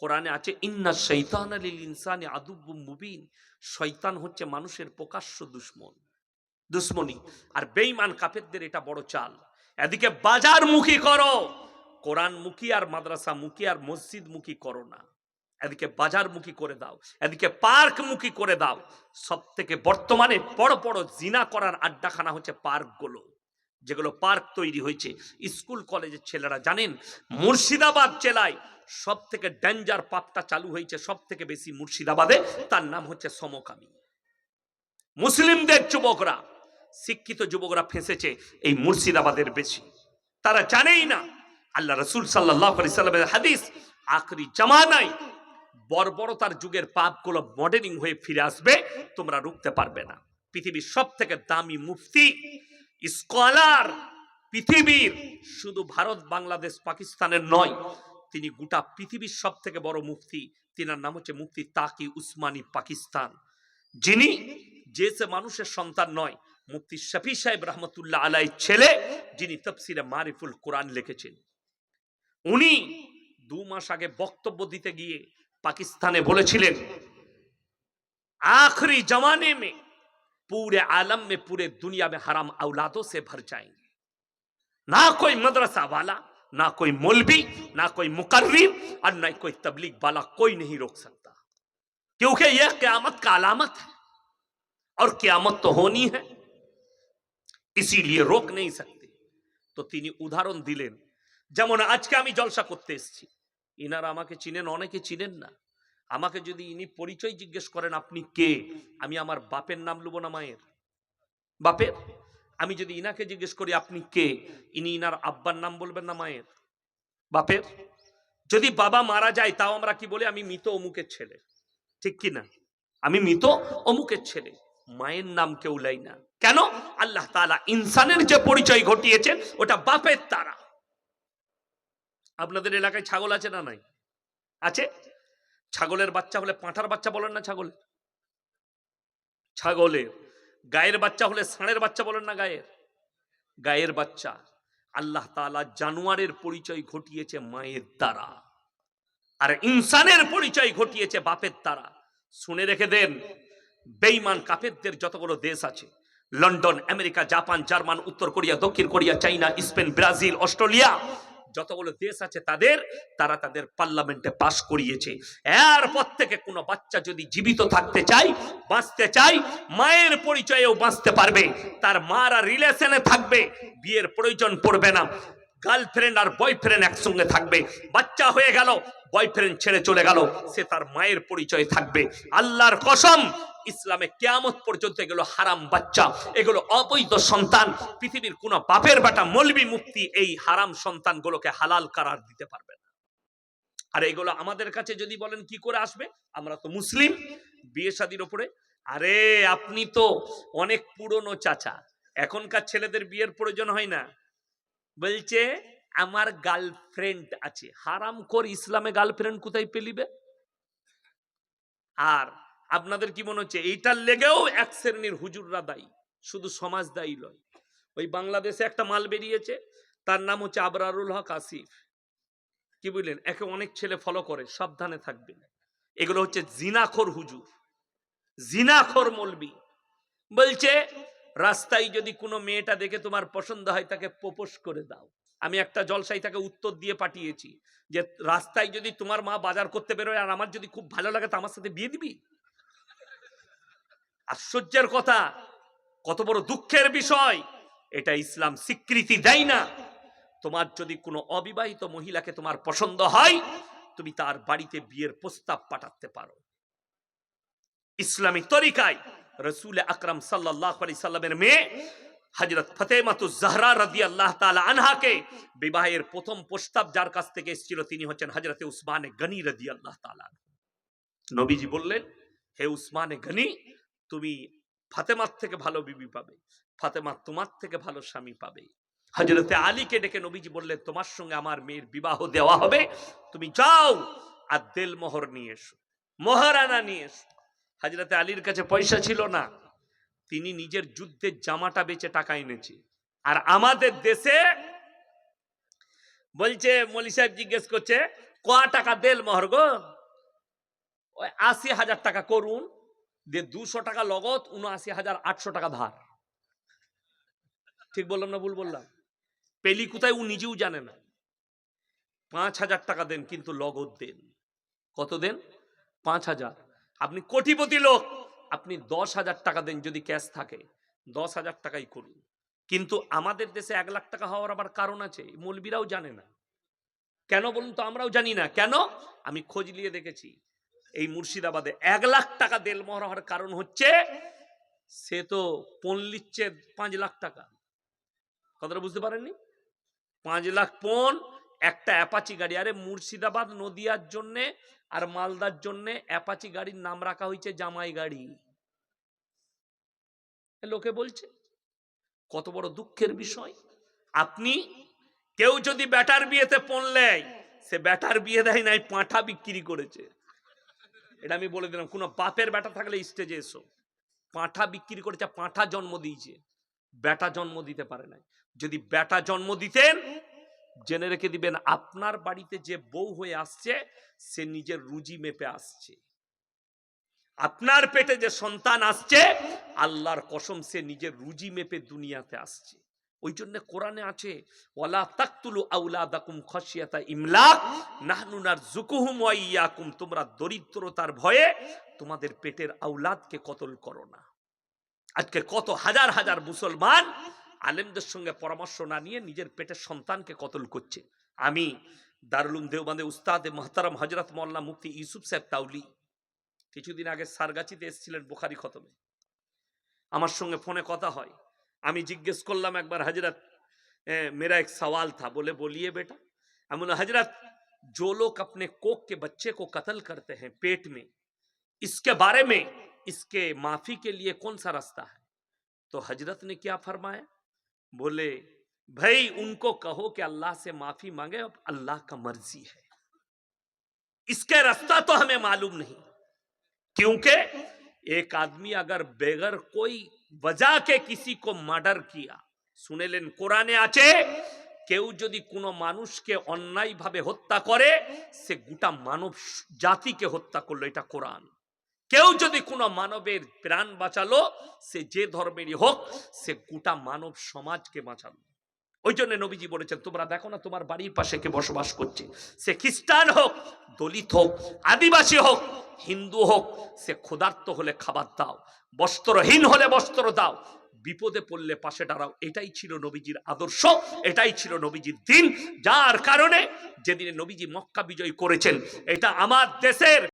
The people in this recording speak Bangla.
কোরআনে আছে, ইন্না শৈতান আলিল ইনসানি আদুব্বুম মুবিন। শয়তান হচ্ছে মানুষের প্রকাশ্য দুশ্মন, দুশ্মনী। আর বেঈমান কাফেরদের এটা বড় চাল। এদিকে বাজার মুখী করো, কোরআন মুখী আর মাদ্রাসা মুখী আর মসজিদ মুখী করো না। এদিকে বাজার মুখী করে দাও, এদিকে পার্ক মুখী করে দাও। সব থেকে বর্তমানে বড় বড় জিনা করার আড্ডাখানা হচ্ছে পার্কগুলো, যেগুলো পার্ক তৈরি হয়েছে। স্কুল, কলেজের ছেলেরা জানেন, মুর্শিদাবাদ জেলায় সব থেকে ডেঞ্জার পাপটা চালু হয়েছে সব থেকে বেশি মুর্শিদাবাদে, তার নাম হচ্ছে সমকামী। মুসলিমদের যুবকরা, শিক্ষিত যুবকরা ফেঁসেছে এই মুর্শিদাবাদের বেশি। তারা জানেই না, আল্লাহ রসুল সাল্লাহ হাদিস, আখরি জামানায় বর্বরতার যুগের পাপগুলো মডেলিং হয়ে ফিরে আসবে, তোমরা রুখতে পারবে না। পৃথিবীর সব থেকে দামি মুফতি, স্কলার, পৃথিবীর শুধু ভারত, বাংলাদেশ, পাকিস্তানের নয় তিনি গোটা পৃথিবীর সব থেকে বড় মুফতি তিনার নাম হচ্ছে মুফতি তাকি উসমানী পাকিস্তান যিনি যে সে মানুষের সন্তান নয় মুফতি শফি সাহেব রহমতুল্লাহ আলাই ছেলে যিনি তফসিরে মারিফুল কোরআন লিখেছেন উনি দু মাস আগে বক্তব্য দিতে গিয়ে पाकिस्तान বলেছিলেন आखिरी जमाने में पूरे आलम में पूरे दुनिया में हराम औलादों से भर जाएंगे ना कोई मदरसा वाला ना कोई मौलवी ना कोई मुकर्रिम और ना कोई तबलीग वाला कोई नहीं रोक सकता क्योंकि यह क्यामत का अलामत है और क्यामत तो होनी है इसीलिए रोक नहीं सकते তো তিনি উদাহরণ দিলেন যেমন আজকে আমি জলসা করতে এসেছি ইনারা আমাকে চিনেন অনেকে চিনেন না আমাকে যদি ইনি পরিচয় জিজ্ঞেস করেন আপনি কে আমি আমার বাপের নাম লুবো না মায়ের বাপের আমি যদি ইনাকে জিজ্ঞেস করি, আপনি কে? ইনি ইনার আব্বার নাম বলবেন না মায়ের? বাপের? যদি বাবা মারা যায়, তাও আমরা কি বলি, আমি মৃত অমুকের ছেলে। ঠিক কি না আমি মৃত অমুকের ছেলে। মায়ের নাম কেউ লাই না। কেন? আল্লাহ তালা ইনসানের যে পরিচয় ঘটিয়েছেন, ওটা বাপের তারা আপনাদের এলাকায় ছাগল আছে না নাই? আছে? ছাগলের বাচ্চা হলে পাঁঠার বাচ্চা বলেন না ছাগল ছাগলের। গায়ের বাচ্চা হলে ষাঁড়ের বাচ্চা বলেন না গায়ের? গায়ের বাচ্চা। আল্লাহ তালা জানোয়ারের পরিচয় ঘটিয়েছে মায়ের দ্বারা। আর ইনসানের পরিচয় ঘটিয়েছে বাপের দ্বারা। শুনে রেখে দেন বেইমান কাফেরদের যতগুলো দেশ আছে, লন্ডন, আমেরিকা, জাপান, জার্মান, উত্তর কোরিয়া, দক্ষিণ Korea, China, Spain, Brazil, Australia যতগুলো দেশ আছে তাদের, তারা তাদের পার্লামেন্টে পাশ করিয়েছে। এরপর থেকে কোনো বাচ্চা যদি জীবিত থাকতে চায়, বাঁচতে চায়, মায়ের পরিচয়েও বাঁচতে পারবে। তার মারা রিলেশনে থাকবে, বিয়ের প্রয়োজন পড়বে না। গার্লফ্রেন্ড আর বয়ফ্রেন্ড একসঙ্গে থাকবে। বাচ্চা হয়ে গেল বয়ফ্রেন্ড ছেড়ে চলে গেল, সে তার মায়ের পরিচয় থাকবে। আল্লাহর কসম, ইসলামে কেয়ামত পর্যন্ত এগুলো হারাম বাচ্চা, এগুলো অবৈধ সন্তান, পৃথিবীর কোন বাপের বেটা মলবি মুক্তি এই হারাম সন্তানগুলোকে হালাল কারার দিতে পারবে না। আর এগুলো আমাদের কাছে যদি বলেন কি করে আসবে? আমরা তো মুসলিম, বিয়ে শাদির ওপরে। আরে, আপনি তো অনেক পুরনো চাচা। এখনকার ছেলেদের বিয়ের প্রয়োজন হয় না। বলছে, আমার গার্লফ্রেন্ড আছে। হারাম কর ইসলামে গার্লফ্রেন্ড কোথায় পেলিবে? আর আপনাদের কি মনে হচ্ছে, এইটার লেগেও এক শ্রেণির হুজুররা দায়ী, শুধু সমাজ দায়ী নয়। ওই বাংলাদেশে একটা মাল বেরিয়েছে, তার নাম হচ্ছে আবরারুল হক আসিফ। কি বুঝলেন? একে অনেক ছেলে ফলো করে, সাবধানে থাকবেন এগুলো হচ্ছে জিনাখোর হুজুর, জিনাখোর মলবি। বলছে রাস্তায় যদি কোনো মেয়েটা দেখে তোমার পছন্দ হয়, তাকে প্রপোজ করে দাও। আমি একটা জলসাই তাকে উত্তর দিয়ে পাঠিয়েছি যে, রাস্তায় যদি তোমার মা বাজার করতে বেরোয় আর আমার যদি খুব ভালো লাগে, তো আমার সাথে বিয়ে দিবি? আশ্চর্যের কথা। কত বড় দুঃখের বিষয়। এটা ইসলাম স্বীকৃতি দেয় না। তোমার যদি কোনো অবিবাহিত মহিলাকে তোমার পছন্দ হয়, তুমি তার বাড়িতে বিয়ের প্রস্তাব পাঠাতে পারো। ইসলামী তরিকায় রসুল আকরাম সাল্লামের মেয়ে হজরত ফতেমাতু জাহরা রাদি আল্লাহ তালা আনহাকে বিবাহের প্রথম প্রস্তাব যার কাছ থেকে এসেছিল তিনি হচ্ছেন হজরতে উসমানে গনি রদি আল্লাহ তালা নবীজি বললেন, হে উসমানে গনি, তুমি ফাতেমার থেকে ভালো বিবি পাবে, ফাতেমা তোমার থেকে ভালো স্বামী পাবে। হজরতে আলীকে ডেকে নবীজি বললেন, তোমার সঙ্গে আমার মেয়ের বিবাহ দেওয়া হবে, তুমি যাও আর দেল মোহর নিয়ে এসো, মোহরানা নিয়ে এসো। হাজরতে আলীর কাছে পয়সা ছিল না। তিনি নিজের যুদ্ধের জামাটা বেচে টাকা এনেছে। আর আমাদের দেশে বলছে, মলি সাহেব জিজ্ঞেস করছে, ক টাকা দেল মহর্গ ওই আশি হাজার টাকা করুন, দিয়ে দুশো টাকা লগত, উনআশি হাজার আটশো টাকা ধার। ঠিক বললাম না ভুল বললাম? পেলি কোথায় ও নিজেও জানে না। পাঁচ হাজার টাকা দেন, কিন্তু লগত দেন। কত দেন? পাঁচ হাজার। আপনি কোটিপতি লোক, আপনি দশ হাজার টাকা দেন যদি ক্যাশ থাকে, দশ হাজার টাকাই করুন। কিন্তু আমাদের দেশে এক লাখ টাকা হওয়ার আবার কারণ আছে মৌলবীরাও জানে না। কেন বলুন তো, আমরাও জানি না। কেন? আমি খোঁজ নিয়ে দেখেছি, এই মুর্শিদাবাদে এক লাখ টাকা দেলমহর হওয়ার কারণ হচ্ছে, সে তো পণ লিচ্ছে পাঁচ লাখ টাকা। কথাটা বুঝতে পারেননি? পাঁচ লাখ পণ, একটা অ্যাপাচি গাড়ি। আরে মুর্শিদাবাদ, নদিয়ার জন্যে আর মালদার জন্যে অ্যাপাচি গাড়ির নাম রাখা হয়েছে জামাই গাড়ি। লোকে বলছে, কত বড় দুঃখের বিষয়। আপনি কেউ যদি ব্যাটার বিয়েতে পড়লে সে ব্যাটার বিয়ে দেয় নাই, পাঁঠা বিক্রি করেছে। এটা আমি বলে দিলাম, কোনো বাপের ব্যাটা থাকলে স্টেজে এসো। পাঁঠা বিক্রি করেছে, পাঁঠা জন্ম দিয়েছে। ব্যাটা জন্ম দিতে পারে নাই। যদি ব্যাটা জন্ম দিতেন জেনে রেখে দিবেন, আপনার বাড়িতে যে বউ হয়ে আসছে, সে নিজের রুজি মেপে আসছে। আপনার পেটে যে সন্তান আসছে, আল্লাহর কসম সে নিজের রুজি মেপে দুনিয়াতে আসছে। ওই জন্য কোরআনে আছে, ওয়ালা তাকতুলু আউলাদাকুম খশিয়াতা ইমলাক, নাহনু নারযুকুহুম ওয়া তোমরা দরিদ্রতার ভয়ে তোমাদের পেটের আউলাদকে কতল করো না। আজকে কত হাজার হাজার মুসলমান আলেমদের সঙ্গে পরামর্শ না নিয়ে নিজের পেটের সন্তানকে কতল করছে আমি দারুলুম দেওবান্দে উস্তাদে মহতারাম হজরত মোল্লা মুফতি ইউসুফ সাহেব তাউলি কিছুদিন আগে সারগাছিতে এসেছিলেন বোখারি খতমে আমার সঙ্গে ফোনে কথা হয় আমি জিজ্ঞেস করলাম একবার হজরত मेरा एक सवाल था बोले बोलिए बेटा हम बोले हजरत जो लोग अपने कोक के बच्चे को कत्ल करते हैं पेट में इसके बारे में इसके माफी के लिए कौन सा रास्ता है तो हजरत ने क्या फरमाया बोले भाई उनको कहो कि अल्लाह से माफी मांगे अब अल्लाह का मर्जी है इसके रास्ता तो हमें मालूम नहीं क्योंकि एक आदमी अगर बेगर कोई वजह के किसी को मर्डर किया শুনেলেন কোরআনে আছে কেউ যদি কোনো মানুষকে অন্যায়ভাবে হত্যা করে সে গোটা মানব জাতিকে হত্যা করলো এটা কোরআন কেউ যদি কোনো মানবের প্রাণ বাঁচালো, সে যে ধর্মেরই হোক, সে গোটা মানব সমাজকে বাঁচালো। ওই জন্য নবীজি বলেছেন, তোমরা দেখো না, তোমার বাড়ির পাশে কে বসবাস করছে। সে খ্রিস্টান হোক, দলিত হোক, আদিবাসী হোক, হিন্দু হোক, সে ক্ষুধার্ত হলে খাবার দাও, বস্ত্রহীন হলে বস্ত্র দাও, বিপদে পড়লে পাশে দাঁড়াও। এটাই ছিল নবীজির আদর্শ, এটাই ছিল নবীজির দিন। যার কারণে যেদিনে নবীজি মক্কা বিজয় করেছেন, এটা আমার দেশের